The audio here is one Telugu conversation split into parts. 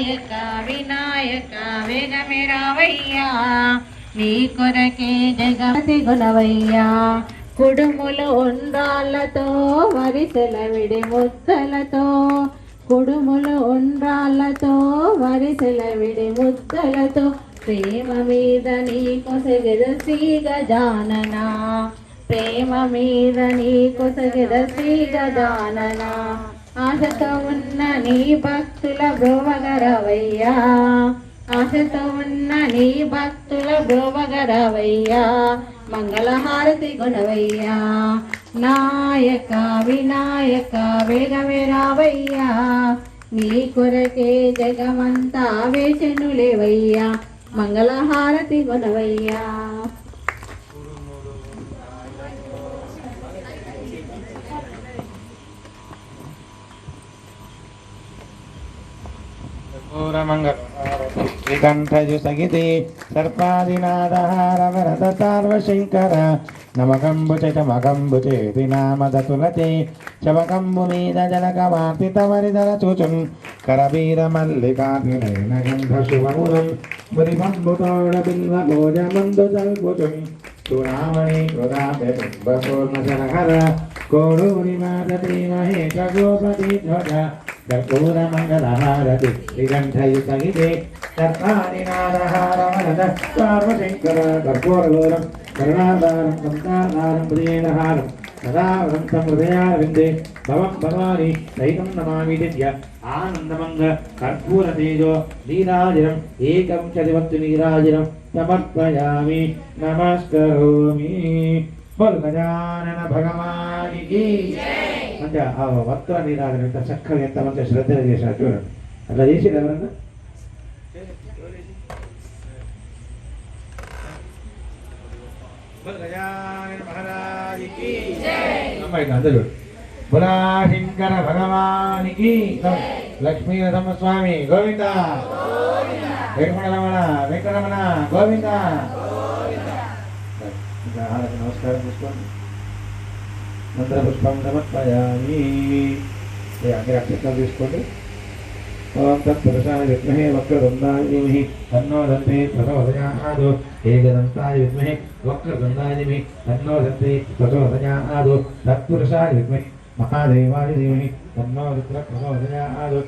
నాయక వినాయక వేగమే రావయ్యా నీ కొరకే జగతి గుణవయ్యా కుడుములు ఉండ్రాళ్ళతో వరిసెల విడి ముద్దలతో. కుడుములు ఉండ్రాళ్ళతో వరిసెల విడి ముద్దలతో. ప్రేమ మీద నీకు సెగద శ్రీ గజానన ప్రేమ మీద నీకు సెగద శ్రీ గజానన ఆశతో ఉన్న నీ భక్తుల గోవగరవయ్యా. ఆశతో ఉన్న నీ భక్తుల గోవగరవయ్యా. మంగళహారతి గుణవయ్యా నాయక వినాయక వేగమే రావయ్యా నీ కొరకే జగమంతా వేచను లేవయ్యా. మంగళహారతి గుణవయ్యా శ్రీకంఠజుసగితి సర్పాదినాదహారవరదతార్వశంకర నమకంబుచమకంబుచేతి నామదతులతే చమకంబు మీద జనకవార్తితవరిదర చూచుం కరవీర మల్లికార్జునైన గంధ శుభములం మురిపంబుతోడ బిల్వ భోజమందు జల్బుచుం చూడామణి కోడూరి మాతీ మహేష గోపతి ధ్వజ కర్పూరమంగళహారతి శ్రీకంఠయుసగితే సర్పాదినాదహారవరద సార్వశంకర కర్పూరగోరం కరుణాధారం సంతాధారం ప్రియేణహారం సదావరం హృదయారవిందే భవం భవాని సైతం నమామి దివ్య ఆనందమంగ కర్పూర తేజో నీరాజనం ఏకం చదివత్తు నీరాజనం సమర్పయామి నమస్కరోమి బోల్ గజానన భగవానికి అంటే ఆ వస్త్ర నీరాజనం ఎంత చక్కగా ఎంత మంచి శ్రద్ధగా చేశారు చూడండి. అట్లా చేసి ఎవరన్నా? అమ్మాయి అందరూ బులాశంకర భగవానికి లక్ష్మీ నరసింహస్వామి గోవింద. వెంకటరమణ వెంకటరమణ గోవింద. నమస్కారం చేసుకోండి. మంత్రపుష్పం సమర్పయామి. అన్ని అక్షరాలు తీసుకోండి. ఓం తత్పురుషాయ విద్మహే వక్రదుందాయ ధీమహి తన్నో దంతే ప్రచోదయాదో ఏకదంతాయ విద్మహే వక్రదుందాయ ధీమహి తన్నో దంతే ప్రచోదయాదో తత్పురుషాయ విద్మహి మహాదేవాయ ధీమహి తన్నో రుద్ర ప్రచోదయాదో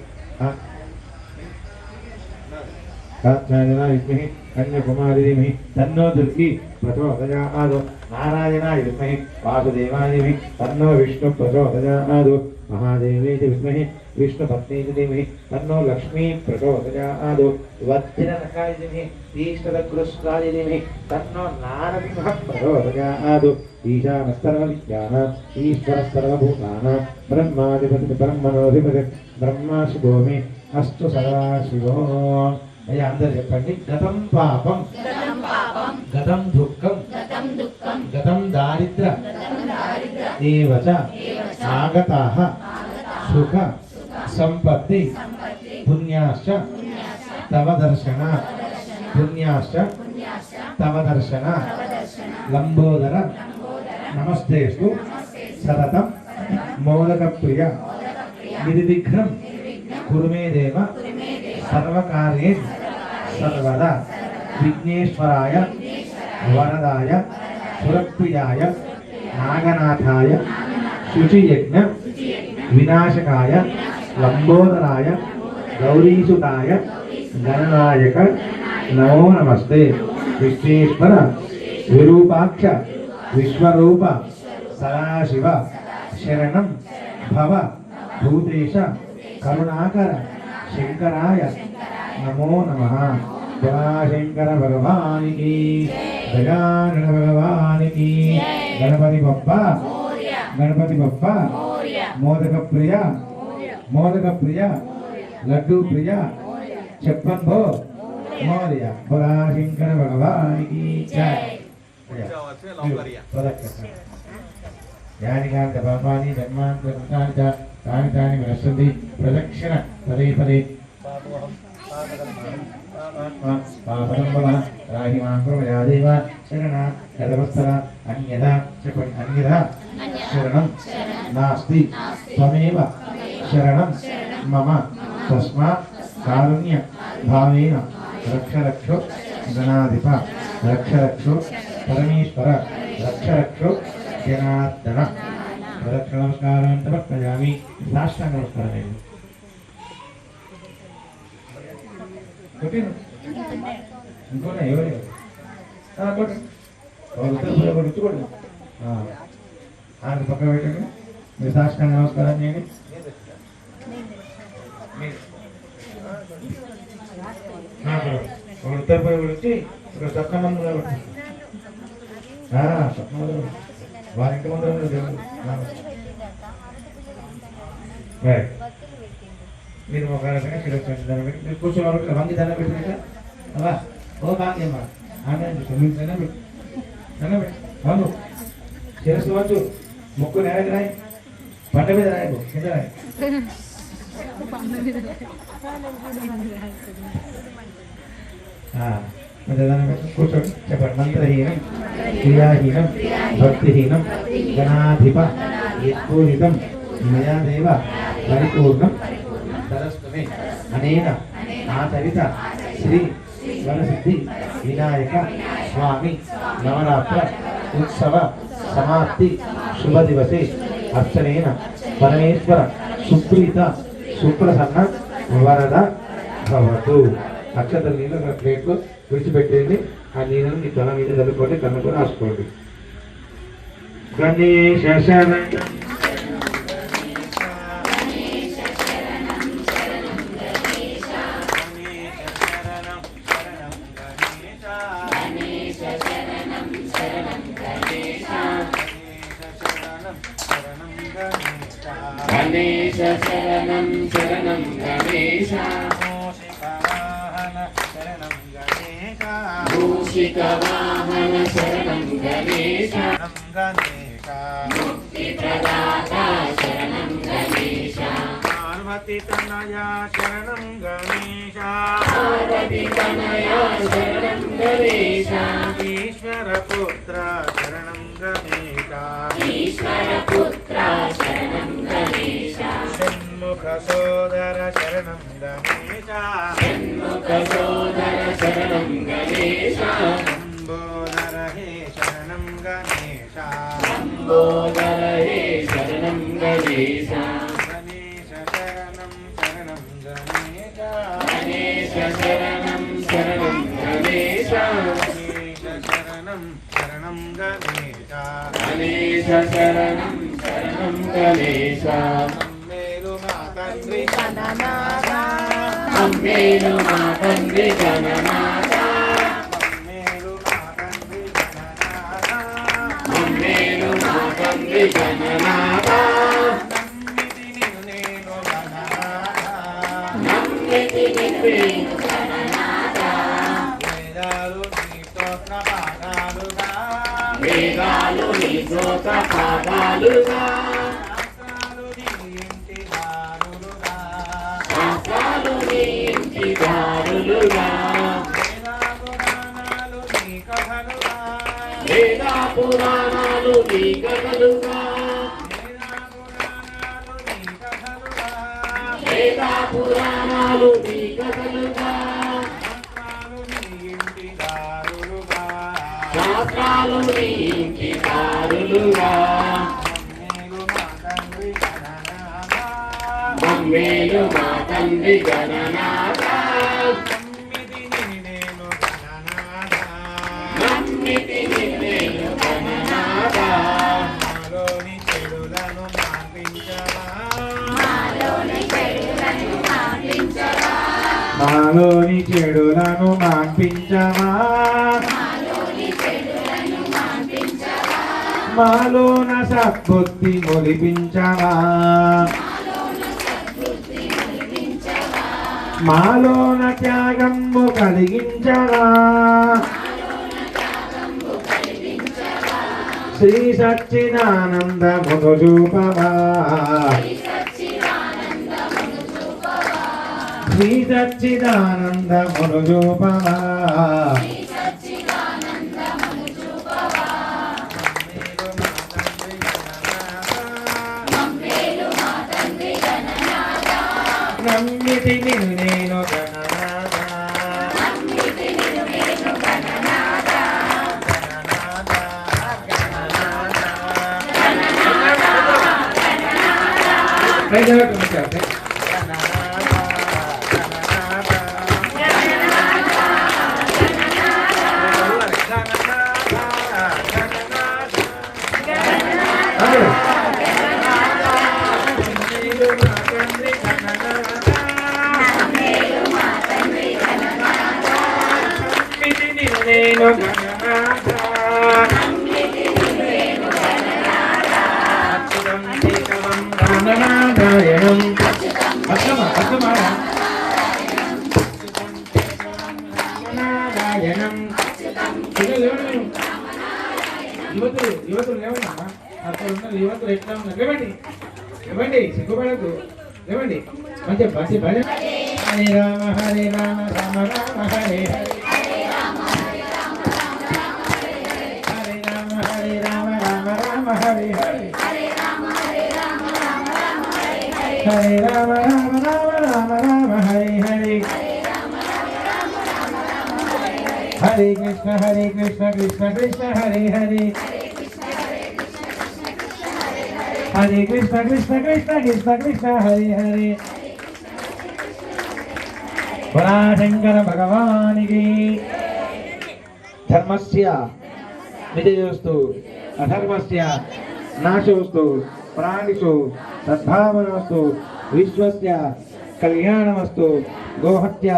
కాత్యాయనాయ విద్మహి కన్యాకుమారి తన్నో దుర్గి ప్రచోదయాదు నారాయణాయ విద్మహి వాసుదేవాయమి తన్నో విష్ణు ప్రచోదయాదు మహాదేవీ విద్మహి విష్ణుపత్ని ధీమహి తన్నో లక్ష్మీ ప్రచోదయాదు వజ్రనకాయ ధీమహి తన్నో నారసింహ ప్రచోదయాదు ఈశాన సర్వవిద్యానాం ఈశ్వర సర్వభూతాన బ్రహ్మాధిపతి బ్రహ్మణోధిపతి బ్రహ్మాశుభోమి అస్తు సదాశివో అయ్యా అందరు చెప్పండి. గతం పాపం. గతం దుఃఖం. గతం దారిద్ర. ఏవచ. ఆగతాః. సుఖ. సంపత్తి. పుణ్యాశ్చ. తవ దర్శన. పుణ్యాశ్చ. తవ దర్శన. లంబోదర. నమస్తేస్తు. సతతం మోదక ప్రియ నిర్విఘ్నం. కురుమే దేవ. సర్వకార్యే సర్వదా విఘ్నేశ్వరాయ వరదాయ సురప్రియాయ నాగనాథాయ శుచియజ్ఞ వినాశకాయ లంబోదరాయ గౌరీసుతాయ గణనాయక నమో నమస్తే విఘ్నేశ్వర విరూపాక్ష విశ్వరూప సదాశివ శరణం భవ భూతేశ కరుణాకర శంకరాయ నమో నమ శంకర భగవానికి గజానన భగవానికి గణపతి బప్ప గణపతి బప్ప మోదక ప్రియ మోదక ప్రియ లడ్డు ప్రియ చెప్పన్ భో మోదయ శంకర భగవానికి జై యాని కాంత పాపాని ధర్మాంతరాని చ తాని తాని వినశ్యంతి ప్రదక్షిణ. పదే పదే. పాపనం శరణ కదవత్సర అన్యదా చెప్పండి అన్యదా శరణం నాస్తి. త్వమేవ శరణం మమ తస్మాత్ కారుణ్య భావేన రక్ష రక్షో గణాధిప రక్ష రక్షో పరమేశ్వర రక్ష రక్షో జనార్దన. ప్రదక్షిణ నమస్కారం సమర్పయామి సాష్టాంగ నమస్కారం అయ్యింది ఇంకోనా ఎవరు కొట్టు రుచుకోండి ఆయన పక్కన పెట్టండి మీరు సాష్టాంగ నమస్కారం చేయండి మీరు. ఉత్తరపై వచ్చి ఒక సప్న మందు వారి ఇంటి ముందు రైట్ మీరు ఒక రకంగా ఇక్కడ దండం పెట్టి మీరు కూర్చొని వరకు వంగి దండం పెట్టినాక అలా ఓ బాగా అమ్మా ఆమె మీరు దండం పెట్టి దండం పెట్టి వంగు శిరస్సు వచ్చు ముక్కు నేరకి రాయి పంట మీద రాయకు కింద రాయి ఆ, కూర్చోండి చెప్పండి మంత్రహీనం క్రియాహీనం భక్తిహీనం గణాధిప యత్పూరితం మయాదేవ పరిపూర్ణం సరస్వమే అనేన ఆచరిత శ్రీ వరసిద్ధి వినాయక స్వామి నవరాత్ర ఉత్సవ సమాప్తి శుభదివసే అర్చనేన పరమేశ్వర సుప్రీత సుప్రసన్న వరద భవతు అక్షత నీళ్ళు ప్లేట్లో విడిచిపెట్టేయండి ఆ నీళ్ళని మీ తల మీద చల్లుకోండి కన్ను కూడా రాసుకోండి గణేశ శరణం శరణం గణేశ శరణం గణేశ శరణం గణేశ షణ్ముఖ సోదర శరణం గణేశ సోదర శరణం గణేశ హే శరణం గణేశ హే శరణం గణేశ. శరణం శరణం గణేశ శరణం శరణం గణేశ గణేశ శరణం శరణం గణేశ మేలు మా తండ్రి అమ్మేలు మా తండ్రి గణనాథ మేలు మా తండ్రి గణనాథ మా తండ్రి గణనాథ నమ్మితి నిన్ను నేను గణనాథ నమ్మితి 高さがるが మేలు మా తండ్రి గణనాథ మాలోని చెడులను తండ్రి మాలోన సద్బుద్ధి మొలిపించవా? మాలోన త్యాగము కలిగించవా? శ్రీ సచ్చిదానంద ముదుజూపవా శ్రీ సచ్చిదానంద మునుజూపవా? నమ్మితి నమ్మితి నిన్ను నేను గణనాథ గణనాథ, గణనాథ. యువతులు యువతులు లేవన్నా? అక్కడ ఉన్న యువతులు ఎట్లా ఉన్నారు లేవండి. లేవండి సిగ్గుపడద్దు. లేవండి. మంచి మంచి భజన హరే రామ హరే రామ రామ రామ హరే హరే. హరే రామ హరే రామ రామ రామ హరే హరే. హరే రామ రామ రామ రామ హరే హరే. హరే కృష్ణ హరే కృష్ణ కృష్ణ కృష్ణ హరే హరే. హరే కృష్ణ కృష్ణ కృష్ణ కృష్ణ కృష్ణ హరే హరే శంకర భగవానికి ధర్మస్య విజయోస్తు అధర్మస్య నాశోస్తు ప్రాణిషు సద్భావనస్తు విశ్వస్య కళ్యాణమస్తు గోహత్య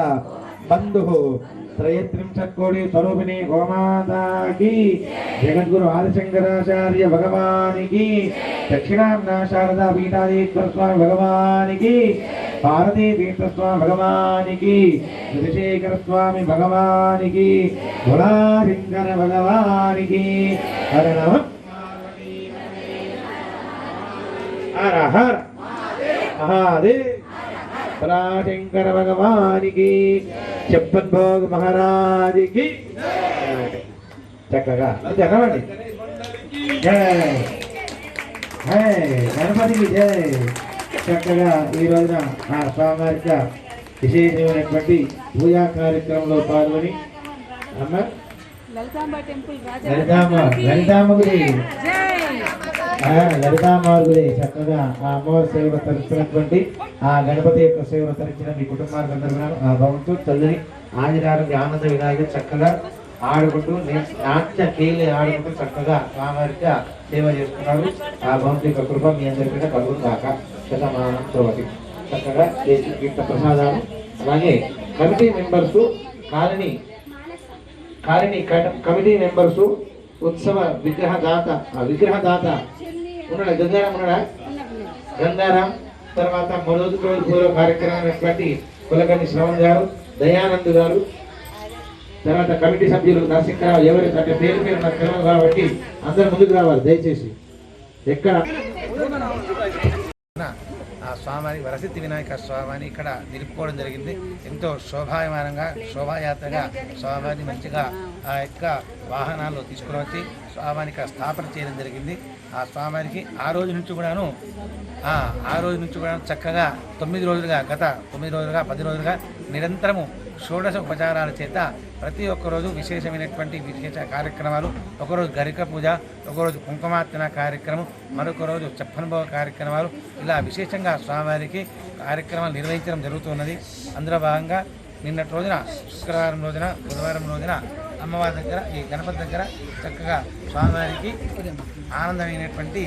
బంధు. త్రయత్రింశత్ కోటి స్వరూపిణి గోమాతాకి. జగద్గురు ఆదిశంకరాచార్య భగవానికి. దక్షిణాంన శారదా పీఠాధీశ్వర స్వామి భగవానికి. భారతీ తీర్థస్వామి భగవానికి. చంద్రశేఖర స్వామి భగవానికి. గుణాశంకర భగవానికి. హర నమ. హర హర. మహాదేవ్. శంకర భగవానికి. చెప్పద్భోగ మహారాజుకి. చక్కగా. చదవండి గణపతికి జై. చక్కగా ఈ రోజున ఆ స్వామివారికి విశేషమైనటువంటి పూజా కార్యక్రమంలో పాల్గొని అమ్మ లలితాంబ టెంపుల్ ఆ, లలితామ్మ గురి చక్కగా ఆ అమ్మవారి సేవలు తరిచినటువంటి ఆ గణపతి యొక్క సేవలు తరించిన మీ కుటుంబానికి అందరూ భవంతు చల్లని ఆదిరారోగ్య ఆనంద వినాయకుడు చక్కగా ఆడుకుంటూ నాట్య కేలి ఆడుకుంటూ చక్కగా స్వామివారికి సేవ చేస్తున్నారు. ఆ భవంతు యొక్క కృప మీ అందరికీ కూడా కలుగును కాక శతమానం తోటి చక్కగా కీర్త ప్రసాదాలు అలాగే కమిటీ మెంబర్స్ కాలనీ కాలనీ కట- కమిటీ మెంబర్స్ ఉత్సవ విగ్రహదాత ఆ విగ్రహదాత ఉన్నాడా? గంగారాం ఉన్నాడా? గంగారాం తర్వాత మరోజు రోజు పూర్వ కార్యక్రమం అయినటువంటి కులకర్ణి శ్రవణ్ గారు దయానంద్ గారు తర్వాత కమిటీ సభ్యులు నరసింహరావు ఎవరు అంటే పేరు పేరు నాకు తెలియదు కాబట్టి అందరు ముందుకు రావాలి దయచేసి. ఎక్కడ? స్వామిని వరసిద్ధి వినాయక స్వామిని ఇక్కడ నిలుపుకోవడం జరిగింది. ఎంతో శోభాయమానంగా శోభాయాత్రగా స్వామిని మంచిగా ఆ యొక్క వాహనాల్లో తీసుకుని వచ్చి స్వామిని స్థాపన చేయడం జరిగింది. ఆ స్వామికి ఆ రోజు నుంచి కూడాను ఆ ఆ రోజు నుంచి కూడా చక్కగా తొమ్మిది రోజులుగా గత తొమ్మిది రోజులుగా పది రోజులుగా నిరంతరము షోడశ ఉపచారాల చేత ప్రతి ఒక్కరోజు విశేషమైనటువంటి విశేష కార్యక్రమాలు ఒకరోజు గరిక పూజ ఒకరోజు కుంకుమార్చన కార్యక్రమం మరొక రోజు చెప్పనుభవ కార్యక్రమాలు. ఇలా విశేషంగా స్వామివారికి కార్యక్రమాలు నిర్వహించడం జరుగుతున్నది. అందులో భాగంగా నిన్నటి రోజున శుక్రవారం రోజున బుధవారం రోజున అమ్మవారి దగ్గర ఈ గణపతి దగ్గర చక్కగా స్వామివారికి ఆనందమైనటువంటి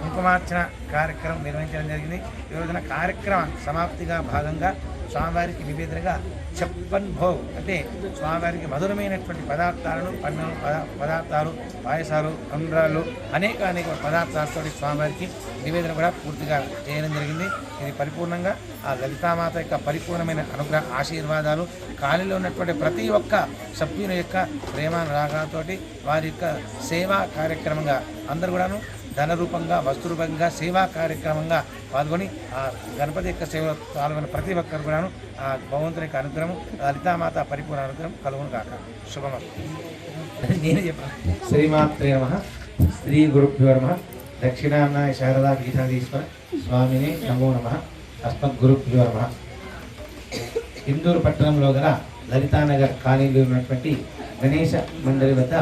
కుంకుమార్చన కార్యక్రమం నిర్వహించడం జరిగింది. ఈ రోజున కార్యక్రమ సమాప్తిగా భాగంగా స్వామివారికి నివేదనగా చెప్పన్ భోగ్. అంటే స్వామివారికి మధురమైనటువంటి పదార్థాలను పన్నులు పదార్థాలు పాయసాలు ఉండ్రాలు అనేక అనేక పదార్థాలతో స్వామివారికి నివేదన కూడా పూర్తిగా చేయడం జరిగింది. ఇది పరిపూర్ణంగా ఆ లలితామాత యొక్క పరిపూర్ణమైన అనుగ్రహ ఆశీర్వాదాలు కాలిలో ఉన్నటువంటి ప్రతి ఒక్క సభ్యుని యొక్క ప్రేమ రాగాలతోటి వారి యొక్క సేవా కార్యక్రమంగా అందరూ కూడాను ధన రూపంగా వస్తు రూపంగా సేవా కార్యక్రమంగా పాల్గొని ఆ గణపతి యొక్క సేవలో పాల్గొన్న ప్రతి ఒక్కరు కూడాను ఆ భగవంతుని యొక్క అనుగ్రహం లలితామాత పరిపూర్ణ అనుగ్రహం కలుగును కాక శుభమ నేనే చెప్పాను. శ్రీమాత్రే నమ. శ్రీ గురుభ్యో నమ. దక్షిణాన్న శారదా పీఠాధీశ్వర స్వామిని నమో నమ. అస్మద్గురుభ్యో నమ. ఇందూరు పట్టణంలో గల లలితానగర్ కాలేజీలో ఉన్నటువంటి గణేష మండలి వద్ద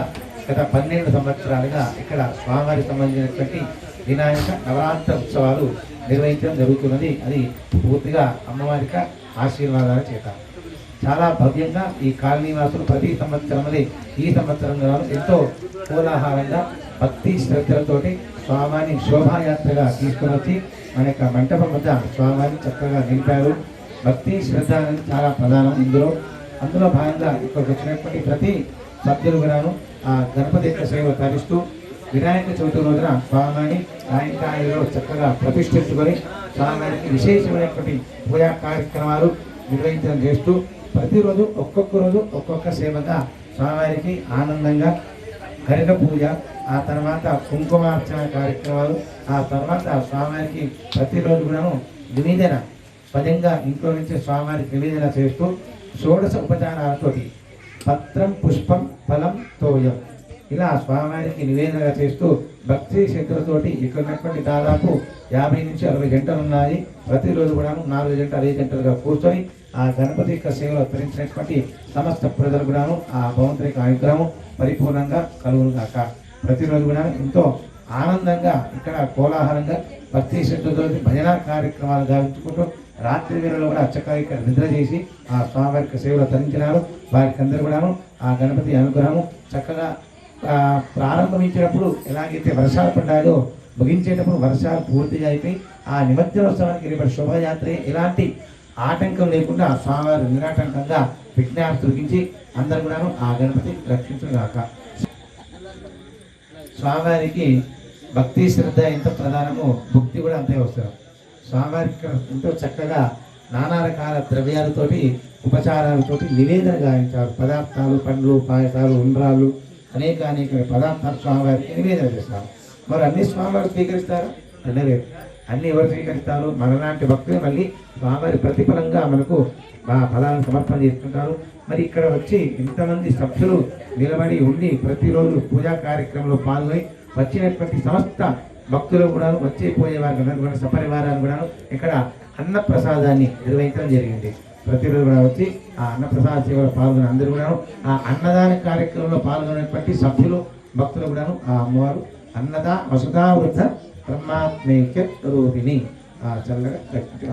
గత పన్నెండు సంవత్సరాలుగా ఇక్కడ స్వామివారికి సంబంధించినటువంటి వినాయక నవరాత్ర ఉత్సవాలు నిర్వహించడం జరుగుతున్నది. అది పూర్తిగా అమ్మవారిక ఆశీర్వాదాల చేత. చాలా భవ్యంగా ఈ కాలనీవాసులు ప్రతి సంవత్సరం ఈ సంవత్సరం ఎంతో కోలాహలంగా భక్తి శ్రద్ధలతోటి స్వామిని శోభాయాత్రగా తీసుకొని వచ్చి మన యొక్క మంటపం వద్ద స్వామిని చక్కగా నింపారు భక్తి శ్రద్ధ అనేది చాలా ప్రధానం ఇందులో. అందులో భాగంగా ఇక్కడికి వచ్చినటువంటి ప్రతి సభ్యులు కూడాను ఆ గణపతి యొక్క సేవ తరిస్తూ వినాయక చవితి రోజున స్వామిని సాయంకాలంలో చక్కగా ప్రతిష్ఠించుకొని స్వామికి విశేషమైనటువంటి పూజా కార్యక్రమాలు నిర్వహించడం చేస్తూ ప్రతిరోజు ఒక్కొక్క రోజు ఒక్కొక్క సేవగా స్వామివారికి ఆనందంగా గరిక పూజ ఆ తర్వాత కుంకుమార్చన కార్యక్రమాలు ఆ తర్వాత స్వామివారికి ప్రతిరోజు కూడాను నివేదన స్వయంగా ఇంట్లో నుంచి స్వామివారికి నివేదన చేస్తూ షోడశ ఉపచారాలతోటి పత్రం పుష్పం ఫలం తోయం. ఇలా స్వామివారికి నివేదనగా చేస్తూ భక్తి శక్తులతోటి ఇక్కడ ఉన్నటువంటి దాదాపు యాభై నుంచి అరవై గంటలు ఉన్నాయి. ప్రతిరోజు కూడా నాలుగు గంటలు ఐదు గంటలుగా కూర్చొని ఆ గణపతి యొక్క సేవలు తరించినటువంటి సమస్త ప్రజలు కూడాను ఆ భగవంతుని యొక్క అనుగ్రహం పరిపూర్ణంగా కలుగును కాక ప్రతిరోజు కూడా ఎంతో ఆనందంగా ఇక్కడ కోలాహలంగా భక్తి శక్తులతో భజన కార్యక్రమాలు గావించుకుంటూ రాత్రి వేళలో కూడా చక్కగా ఇక్కడ నిద్ర చేసి ఆ స్వామివారి సేవలు తరించినారు. వారికి అందరూ కూడాను ఆ గణపతి అనుగ్రహము చక్కగా ప్రారంభించినప్పుడు ఎలాగైతే వర్షాలు పడ్డాయో ముగించేటప్పుడు వర్షాలు పూర్తిగా అయిపోయి ఆ నిమజ్జనోత్సవానికి రేపటి శోభయాత్ర ఎలాంటి ఆటంకం లేకుండా స్వామివారు నిరాటంకంగా విజ్ఞానం తొలగించి అందరు కూడాను ఆ గణపతి రక్షించుగాక స్వామివారికి భక్తి శ్రద్ధ ఎంత ప్రధానమో భక్తి కూడా అంతే అవసరం. స్వామివారికి ఎంతో చక్కగా నానా రకాల ద్రవ్యాలతోటి ఉపచారాలతోటి నివేదన గాయించారు పదార్థాలు పండ్లు పాయసాలు ఉండ్రాలు అనేక అనేక పదార్థాలు స్వామివారికి నివేదన చేస్తారు. మరి అన్ని స్వామివారు స్వీకరిస్తారా? అనలేదు అన్ని ఎవరు స్వీకరిస్తారు? మనలాంటి భక్తులు మళ్ళీ స్వామివారి ప్రతిఫలంగా మనకు ఆ ఫలాలను సమర్పణ చేస్తుంటారు మరి ఇక్కడ వచ్చి ఇంతమంది సభ్యులు నిలబడి ఉండి ప్రతిరోజు పూజా కార్యక్రమంలో పాల్గొని వచ్చినటువంటి సమస్త భక్తులు కూడా వచ్చే పోయే వారికి అందరూ కూడా సపరివారాన్ని కూడా ఇక్కడ అన్న ప్రసాదాన్ని నిర్వహించడం జరిగింది. ప్రతిరోజు కూడా వచ్చి ఆ అన్నప్రసాద సేవలో పాల్గొని అందరూ కూడా ఆ అన్నదాన కార్యక్రమంలో పాల్గొనేటువంటి సభ్యులు భక్తులు కూడాను ఆ అమ్మవారు అన్నద వసుదా వృద్ధ బ్రహ్మాత్మైక్య రూపిణి. ఆ చల్లగా కట్టి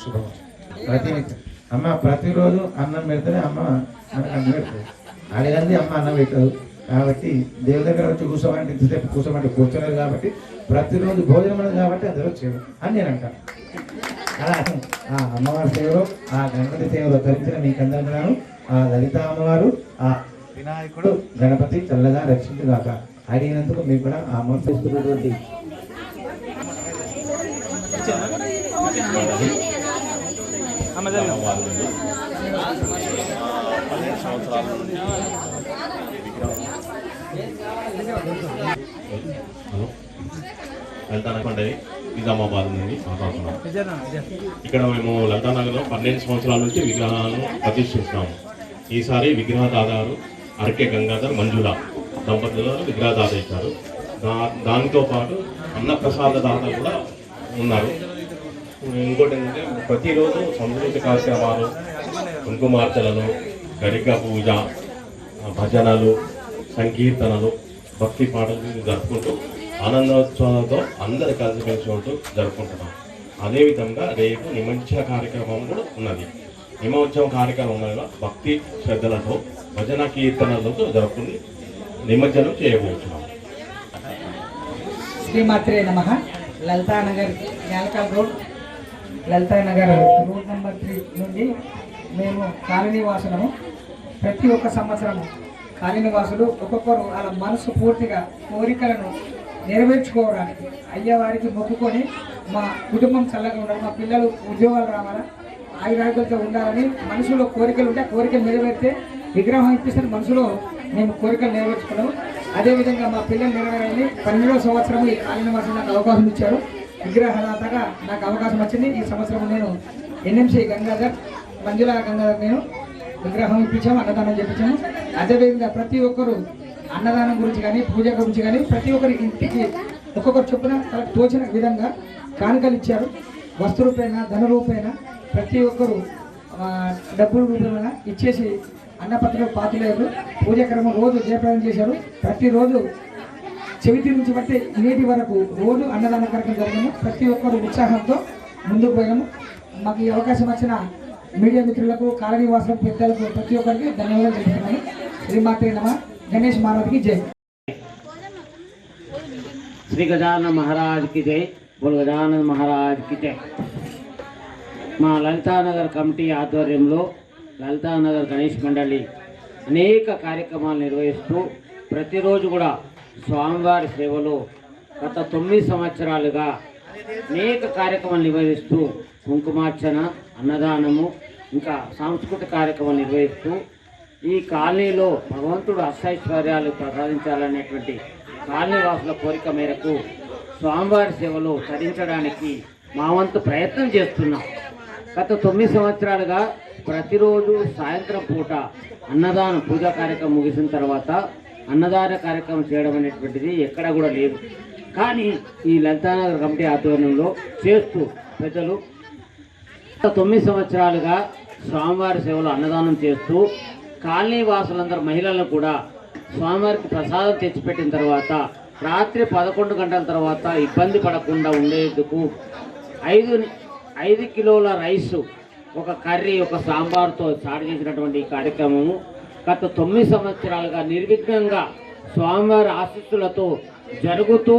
శుభం. ప్రతినిత్యం. అమ్మ ప్రతిరోజు అన్నం పెడితేనే అమ్మ మనకు అన్నం పెడుతుంది. అడగంది అమ్మ అన్నం పెట్టదు. కాబట్టి దేవుడి దగ్గర వచ్చి కూర్చోమంటే ఇంతసేపు కూర్చోమంటే కూర్చోలేదు కాబట్టి ప్రతిరోజు భోజనం కాబట్టి అందరూ వచ్చేది అని నేను అంటాను. అలా ఆ అమ్మవారి సేవలో ఆ గణపతి సేవలో ధరించిన మీకందరూ ఆ లలిత అమ్మవారు ఆ వినాయకుడు గణపతి చల్లగా రక్షించుగాక. అడిగినందుకు మీకు కూడా ఆ అమ్మవారు చేస్తున్నటువంటి హలో. పండగ నిజామాబాద్ నుండి మాట్లాడుతున్నాం. ఇక్కడ మేము లలితానగర్లో పన్నెండు సంవత్సరాల నుంచి విగ్రహాలను ప్రతిష్ఠిస్తున్నాము ఈసారి విగ్రహదాదారు అరకే గంగాధర్ మంజుల దంపతులు విగ్రహదాత ఇచ్చారు. దా దానితో పాటు అన్నప్రసాద దాత కూడా ఉన్నారు. ఇంకోటి ఏంటంటే ప్రతిరోజు సంస్కృతి కార్యక్రమాలు కుంకుమార్చనలు గరిక పూజ భజనలు సంకీర్తనలు భక్తి పాటలు జరుపుకుంటూ ఆనందోత్సవాలతో అందరు కలిసిమెలిసి ఉంటూ జరుపుకుంటున్నాం. అదేవిధంగా రేపు నిమజ్జన కార్యక్రమం కూడా ఉన్నది. నిమజ్జన కార్యక్రమం భక్తి శ్రద్ధలతో భజన కీర్తనలతో జరుపుకుని నిమజ్జనం చేయబోతున్నాం. శ్రీమాత్రే నమ. Lalitanagar యాలకల్ road Lalitanagar road number three నుండి మేము కాలనీవాసులము. ప్రతి ఒక్క సంవత్సరము కాలనీవాసులు ఒక్కొక్కరు వాళ్ళ మనసు పూర్తిగా కోరికలను నెరవేర్చుకోవడానికి అయ్యవారికి మొక్కుకొని మా కుటుంబం చల్లగా ఉండాలి మా పిల్లలు ఉద్యోగాలు రావాలా ఆయురారోగ్యాలతో ఉండాలని మనసులో కోరికలు ఉంటే కోరికలు నెరవేరితే విగ్రహం ఇప్పిస్తే మనసులో మేము కోరికలు నెరవేర్చుకున్నాము. అదేవిధంగా మా పిల్లలు నెరవేరాలని పన్నెండవ సంవత్సరం ఈ కాళీనివాసం నాకు అవకాశం ఇచ్చారు. విగ్రహదాతగా నాకు అవకాశం వచ్చింది. ఈ సంవత్సరం నేను ఎన్ఎంసీ గంగాధర్ మంజుల గంగాధర్ నేను విగ్రహం ఇప్పించాము అన్నదానం చేయించాము అదేవిధంగా ప్రతి ఒక్కరూ అన్నదానం గురించి కానీ పూజ గురించి కానీ ప్రతి ఒక్కరి ఇంటికి ఒక్కొక్కరు చొప్పున తనకు తోచిన విధంగా కానుకలు ఇచ్చారు. వస్తు రూపేణ ధన రూపేణ ప్రతి ఒక్కరు డబ్బుల రూపేణ ఇచ్చేసి అన్నపత్రులు పాతులేదు పూజక్రమం రోజు జయప్రదం చేశారు. ప్రతిరోజు చెవితి నుంచి బట్టి నేటి వరకు రోజు అన్నదాన కార్యక్రమం జరిగాము ప్రతి ఒక్కరు ఉత్సాహంతో ముందుకు పోయాము మాకు ఈ అవకాశం వచ్చిన మీడియా మిత్రులకు కాలనీ వాసులకు పెద్దలకు ప్రతి ఒక్కరికి ధన్యవాదాలు తెలుపుతున్నాను. శ్రీమాతే నమ. గణేష్ మహారాజ్కి జై శ్రీ గజానన మహారాజ్కి జై బోల్ గజానన మహారాజ్కి జై మా లలితానగర్ కమిటీ ఆధ్వర్యంలో లలితానగర్ గణేష్ మండలి అనేక కార్యక్రమాలు నిర్వహిస్తూ ప్రతిరోజు కూడా స్వామివారి సేవలో గత తొమ్మిది సంవత్సరాలుగా అనేక కార్యక్రమాలు నిర్వహిస్తూ కుంకుమార్చన అన్నదానము ఇంకా సాంస్కృతిక కార్యక్రమాలు నిర్వహిస్తూ ఈ కాలనీలో భగవంతుడు అష్టైశ్వర్యాలు ప్రసాదించాలనేటువంటి కాలనీవాసుల కోరిక మేరకు స్వామివారి సేవలో తరించడానికి మా వంతు ప్రయత్నం చేస్తున్నాం. గత తొమ్మిది సంవత్సరాలుగా ప్రతిరోజు సాయంత్రం పూట అన్నదాన పూజా కార్యక్రమం ముగిసిన తర్వాత అన్నదాన కార్యక్రమం చేయడం అనేటువంటిది ఎక్కడ కూడా లేదు. కానీ ఈ లలితానగర్ కమిటీ ఆధ్వర్యంలో చేస్తూ ప్రజలు గత తొమ్మిది సంవత్సరాలుగా స్వామివారి సేవలో అన్నదానం చేస్తూ కాలనీ వాసులందరూ మహిళలను కూడా స్వామివారికి ప్రసాదం తెచ్చిపెట్టిన తర్వాత రాత్రి పదకొండు గంటల తర్వాత ఇబ్బంది పడకుండా ఉండేందుకు ఐదు ఐదు కిలోల రైసు ఒక కర్రీ ఒక సాంబార్తో స్టార్ట్ చేసినటువంటి ఈ కార్యక్రమము. గత తొమ్మిది సంవత్సరాలుగా నిర్విఘ్నంగా స్వామివారి ఆశీస్సులతో జరుగుతూ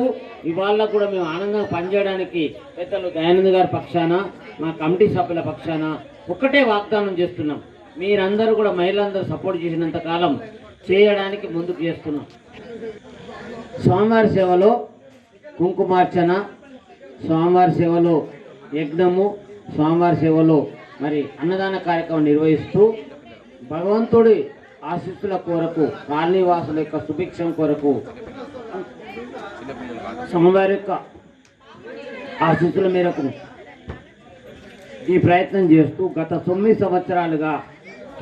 ఇవాళ కూడా మేము ఆనందంగా పనిచేయడానికి పెద్దలు దయానంద్ గారి పక్షాన మా కమిటీ సభ్యుల పక్షాన ఒకటే వాగ్దానం చేస్తున్నాం. మీరందరూ కూడా మహిళలందరూ సపోర్ట్ చేసినంత కాలం చేయడానికి ముందుకు చేస్తున్నాం. స్వామివారి సేవలో కుంకుమార్చన స్వామివారి సేవలో యజ్ఞము స్వామివారి సేవలో మరి అన్నదాన కార్యక్రమం నిర్వహిస్తూ భగవంతుడి ఆశీస్సుల కొరకు కాలనీవాసుల యొక్క సుభిక్షం కొరకు స్వామివారి యొక్క ఆశీస్సుల మేరకు ఈ ప్రయత్నం చేస్తూ గత తొమ్మిది సంవత్సరాలుగా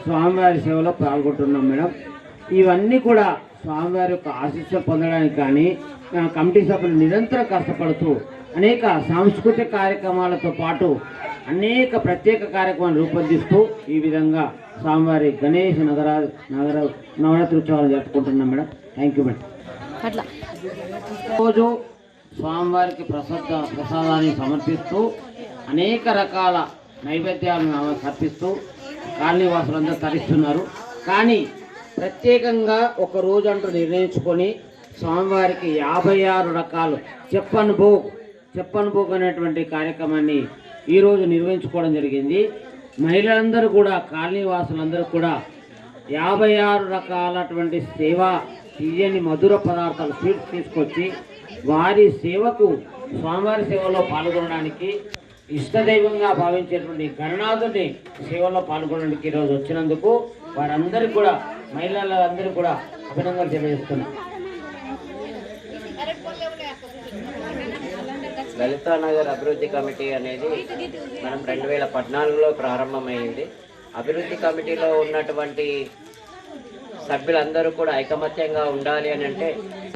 స్వామివారి సేవలో పాల్గొంటున్నాం మేడం. ఇవన్నీ కూడా స్వామివారి యొక్క ఆశీస్సులు పొందడానికి కానీ కమిటీ సభ్యులు నిరంతరం కష్టపడుతూ అనేక సాంస్కృతిక కార్యక్రమాలతో పాటు అనేక ప్రత్యేక కార్యక్రమాలు రూపొందిస్తూ ఈ విధంగా స్వామివారి గణేష్ నగర నగర నవరాత్రి ఉత్సవాలు జరుపుకుంటున్నాం మేడం. థ్యాంక్ యూ మేడం అట్లా. రోజు స్వామివారికి ప్రసాద ప్రసాదాన్ని సమర్పిస్తూ అనేక రకాల నైవేద్యాలను సమర్పిస్తూ కాలనీ వాసులందరూ తరిస్తున్నారు. కానీ ప్రత్యేకంగా ఒక రోజు అంటూ నిర్ణయించుకొని స్వామివారికి యాభై ఆరు రకాలు చెప్పను భోగ్ చెప్పను భోగ్ అనేటువంటి కార్యక్రమాన్ని ఈరోజు నిర్వహించుకోవడం జరిగింది. మహిళలందరూ కూడా కాలనీ వాసులందరూ కూడా యాభై ఆరు రకాలటువంటి సేవ తీయని మధుర పదార్థాలు స్వీట్స్ తీసుకొచ్చి వారి సేవకు స్వామివారి సేవలో పాల్గొనడానికి ఇష్టదైవంగా భావించేటువంటి గణనాథుని సేవలో పాల్గొనడానికి ఈరోజు వచ్చినందుకు వారందరికీ కూడా మహిళలందరూ కూడా అభినందనలు తెలియజేస్తున్నాం. లలితానగర్ అభివృద్ధి కమిటీ అనేది మనం రెండు వేల పద్నాలుగులో ప్రారంభమైంది. అభివృద్ధి కమిటీలో ఉన్నటువంటి సభ్యులందరూ కూడా ఐకమత్యంగా ఉండాలి అని అంటే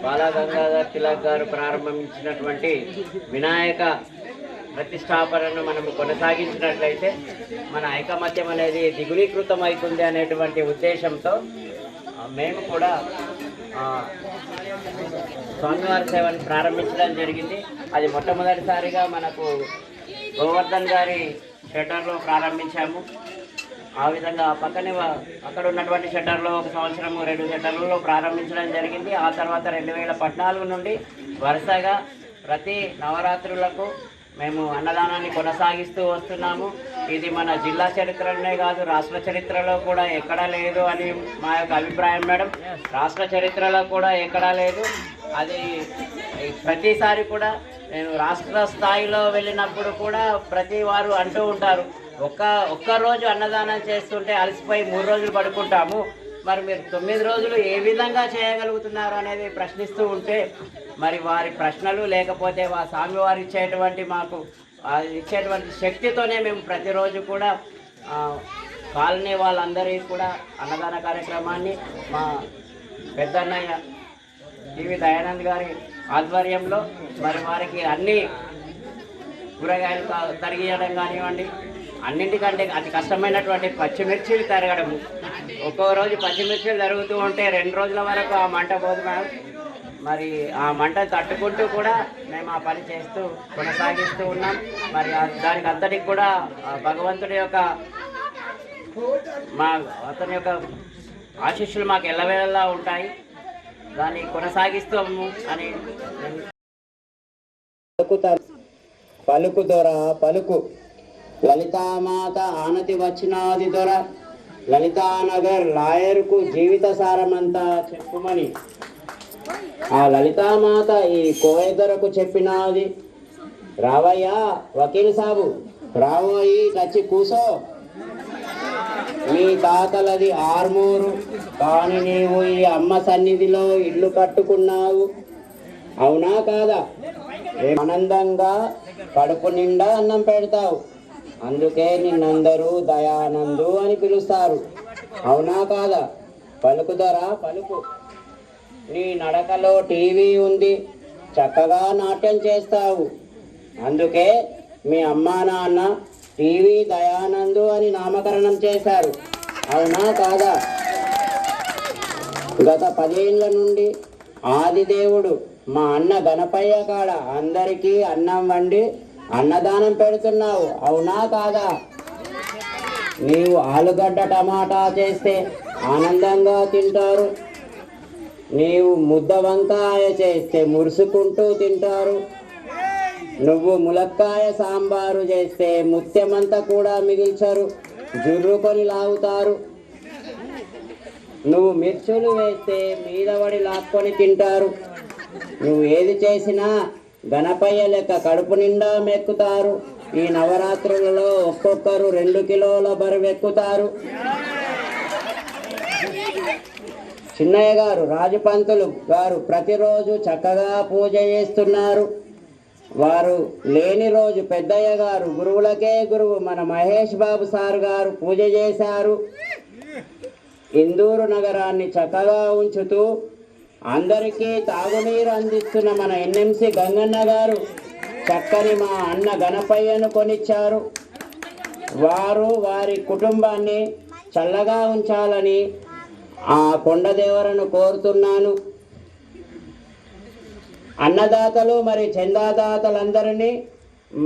బాలా గంగాధర్ తిలక్ గారు ప్రారంభించినటువంటి వినాయక ప్రతిష్టాపనను మనం కొనసాగించినట్లయితే మన ఐకమత్యం అనేది దిగులీకృతం అవుతుంది అనేటువంటి ఉద్దేశంతో మేము కూడా స్వామివారి సేవను ప్రారంభించడం జరిగింది. అది మొట్టమొదటిసారిగా మనకు గోవర్ధన్ గారి షెటర్లో ప్రారంభించాము. ఆ విధంగా పక్కనే అక్కడ ఉన్నటువంటి షెటర్లో ఒక సంవత్సరం రెండు షెటర్లలో ప్రారంభించడం జరిగింది. ఆ తర్వాత రెండు వేల పద్నాలుగు నుండి వరుసగా ప్రతి నవరాత్రులకు మేము అన్నదానాన్ని కొనసాగిస్తూ వస్తున్నాము. ఇది మన జిల్లా చరిత్రనే కాదు రాష్ట్ర చరిత్రలో కూడా ఎక్కడా లేదు అని మా యొక్క అభిప్రాయం మేడం. రాష్ట్ర చరిత్రలో కూడా ఎక్కడా లేదు. అది ప్రతిసారి కూడా నేను రాష్ట్ర స్థాయిలో వెళ్ళినప్పుడు కూడా ప్రతి వారు అంటూ ఉంటారు. ఒక్క ఒక్క రోజు అన్నదానం చేస్తుంటే అలసిపోయి మూడు రోజులు పడుకుంటాము. మరి మీరు తొమ్మిది రోజులు ఏ విధంగా చేయగలుగుతున్నారు అనేది ప్రశ్నిస్తూ ఉంటే మరి వారి ప్రశ్నలు లేకపోతే మా స్వామివారు ఇచ్చేటువంటి మాకు ఇచ్చేటువంటి శక్తితోనే మేము ప్రతిరోజు కూడా కాలనీ వాళ్ళందరికీ కూడా అన్నదాన కార్యక్రమాన్ని మా పెద్దన్నయ్య టీవీ దయానంద్ గారి ఆధ్వర్యంలో మరి వారికి అన్ని కూరగాయలు తరిగియడం కానివ్వండి అన్నింటికంటే అతి కష్టమైనటువంటి పచ్చిమిర్చిలు తరగడం ఒక్కో రోజు పచ్చిమిర్చిలు జరుగుతూ ఉంటే రెండు రోజుల వరకు ఆ మంట పోదు మేడం. మరి ఆ మంట తట్టుకుంటూ కూడా మేము ఆ పని చేస్తూ కొనసాగిస్తూ ఉన్నాం. మరి దానికి అంతటికి కూడా భగవంతుడి యొక్క మా అతని యొక్క ఆశీస్సులు మాకు ఎల్లవేళలా ఉంటాయి. దాన్ని కొనసాగిస్తాము అని నేను పలుకు దొర పలుకు లలితామాత ఆనతి వచ్చినాది దొర. లలితానగర్ లాయర్కు జీవిత సారమంతా చెప్పుమని. ఆ లలితామాత ఈ కోయదొరకు చెప్పినాది. రావయ్యా వకీల్ సాబు రావోయి వచ్చి కూసో. మీ తాతలది ఆర్మూరు కానీ నీవు ఈ అమ్మ సన్నిధిలో ఇల్లు కట్టుకున్నావు. అవునా కాదా? ఏం ఆనందంగా కడుపు నిండా అన్నం పెడతావు. అందుకే నిన్నందరూ దయానందు అని పిలుస్తారు. అవునా కాదా? పలుకుదరా? పలుకు. నీ నడకలో టీవీ ఉంది. చక్కగా నాట్యం చేస్తావు. అందుకే మీ అమ్మా నాన్న టీవీ దయానందు అని నామకరణం చేశారు. అవునా కాదా? గత పదేళ్ళ నుండి ఆదిదేవుడు మా అన్న గణపయ్య కాడ అందరికీ అన్నం వండి అన్నదానం పెడుతున్నావు. అవునా కాదా? నీవు ఆలుగడ్డ టమాటా చేస్తే ఆనందంగా తింటారు. నీవు ముద్ద వంకాయ చేస్తే మురుసుకుంటూ తింటారు. నువ్వు ములక్కాయ సాంబారు చేస్తే ముత్యమంతా కూడా మిగిల్చరు. జుర్రుకొని లాగుతారు. నువ్వు మిర్చులు వేస్తే మీదవడి లాక్కొని తింటారు. నువ్వు ఏది చేసినా గణపయ్య లెక్క కడుపు నిండా మెక్కుతారు. ఈ నవరాత్రులలో ఒక్కొక్కరు రెండు కిలోల బరువెక్కుతారు చిన్నయ్య గారు రాజపంతులు గారు ప్రతిరోజు చక్కగా పూజ చేస్తున్నారు. వారు లేని రోజు పెద్దయ్య గారు గురువులకే గురువు మన మహేష్ బాబు సార్ గారు పూజ చేశారు. ఇందూరు నగరాన్ని చక్కగా ఉంచుతూ అందరికీ తాగునీరు అందిస్తున్న మన ఎన్ఎంసి గంగన్న గారు చక్కని మా అన్న గణపయ్యను కొనిచ్చారు. వారు వారి కుటుంబాన్ని చల్లగా ఉంచాలని ఆ కొండదేవరను కోరుతున్నాను. అన్నదాతలు మరి చందాదాతలందరినీ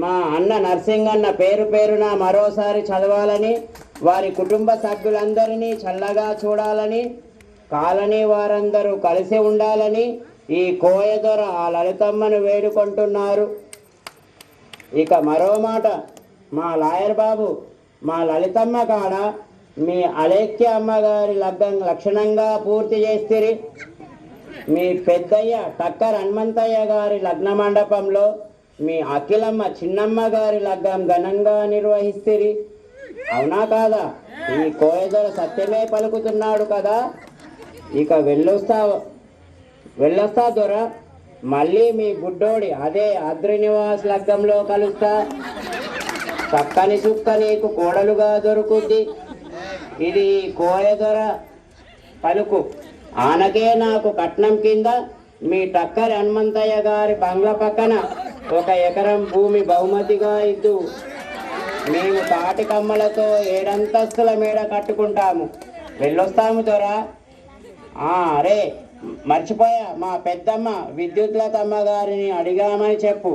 మా అన్న నర్సింగన్న పేరు పేరున మరోసారి చదవాలని వారి కుటుంబ సభ్యులందరినీ చల్లగా చూడాలని కాలనీ వారందరూ కలిసి ఉండాలని ఈ కోయదొర ఆ లలితమ్మను వేడుకుంటున్నారు. ఇక మరో మాట మా లాయర్ బాబు మా లలితమ్మ కాడ మీ అలేఖ్య అమ్మగారి లగ్గం లక్షణంగా పూర్తి చేస్తిరి. మీ పెద్దయ్య టక్కర్ హనుమంతయ్య గారి లగ్న మండపంలో మీ అఖిలమ్మ చిన్నమ్మ గారి లగ్గం ఘనంగా నిర్వహిస్తిరి. అవునా కాదా? ఈ కోయదొర సత్యమే పలుకుతున్నాడు కదా? ఇక వెళ్ళొస్తా వెళ్ళొస్తా దొర. మళ్ళీ మీ గుడ్డోడి అదే అద్రి నివాస్ లగ్గంలో కలుస్తా. చక్కని చుక్క నీకు కోడలుగా దొరుకుద్ది. ఇది కోయదొర పలుకు. ఆనకే నాకు కట్నం కింద మీ టక్కరి హనుమంతయ్య గారి బంగ్లా పక్కన ఒక ఎకరం భూమి బహుమతిగా ఇద్దు. మేము తాటి కమ్మలతో ఏడంతస్తుల మేడ కట్టుకుంటాము. వెళ్ళొస్తాము దొరా. అరే మర్చిపోయా మా పెద్దమ్మ విద్యుత్లతమ్మ గారిని అడిగామని చెప్పు.